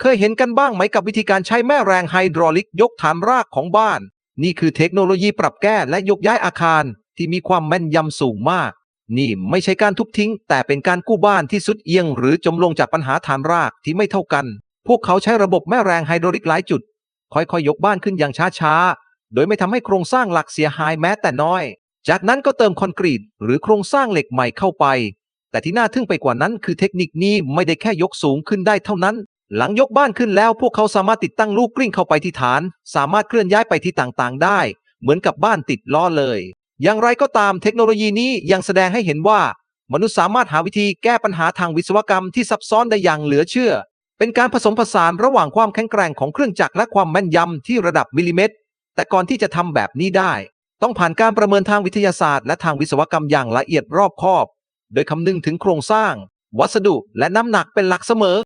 เคยเห็นกันบ้างไหมกับวิธีการใช้แม่แรงไฮดรอลิกยกฐานรากของบ้าน นี่คือเทคโนโลยีปรับแก้และยกย้ายอาคารที่มีความแม่นยำสูงมาก นี่ไม่ใช่การทุบทิ้ง แต่เป็นการกู้บ้านที่สุดเอียง หรือจมลงจากปัญหาฐานรากที่ไม่เท่ากัน พวกเขาใช้ระบบแม่แรงไฮดรอลิกหลายจุด ค่อยๆ ยกบ้านขึ้นอย่างช้าๆ โดยไม่ทำให้โครงสร้างหลักเสียหายแม้แต่น้อย จากนั้นก็เติมคอนกรีต หรือโครงสร้างเหล็กใหม่เข้าไป แต่ที่น่าทึ่งไปกว่านั้นคือเทคนิคนี้ไม่ได้แค่ยกสูงขึ้นได้เท่านั้น หลังยกบ้านขึ้นแล้วพวกเขาสามารถติดตั้งลูกกลิ้งเข้าไปที่ฐาน สามารถเคลื่อนย้ายไปที่ต่างๆ ได้ เหมือนกับบ้านติดล้อเลย อย่างไรก็ตามเทคโนโลยีนี้ยังแสดงให้เห็นว่า มนุษย์สามารถหาวิธีแก้ปัญหาทางวิศวกรรมที่ซับซ้อนได้อย่างเหลือเชื่อ เป็นการผสมผสานระหว่างความแข็งแกร่งของเครื่องจักรและความแม่นยำที่ระดับมิลลิเมตร แต่ก่อนที่จะทำแบบนี้ได้ ต้องผ่านการประเมินทางวิทยาศาสตร์และทางวิศวกรรมอย่างละเอียดรอบคอบ โดยคำนึงถึงโครงสร้าง วัสดุและน้ำหนักเป็นหลักเสมอ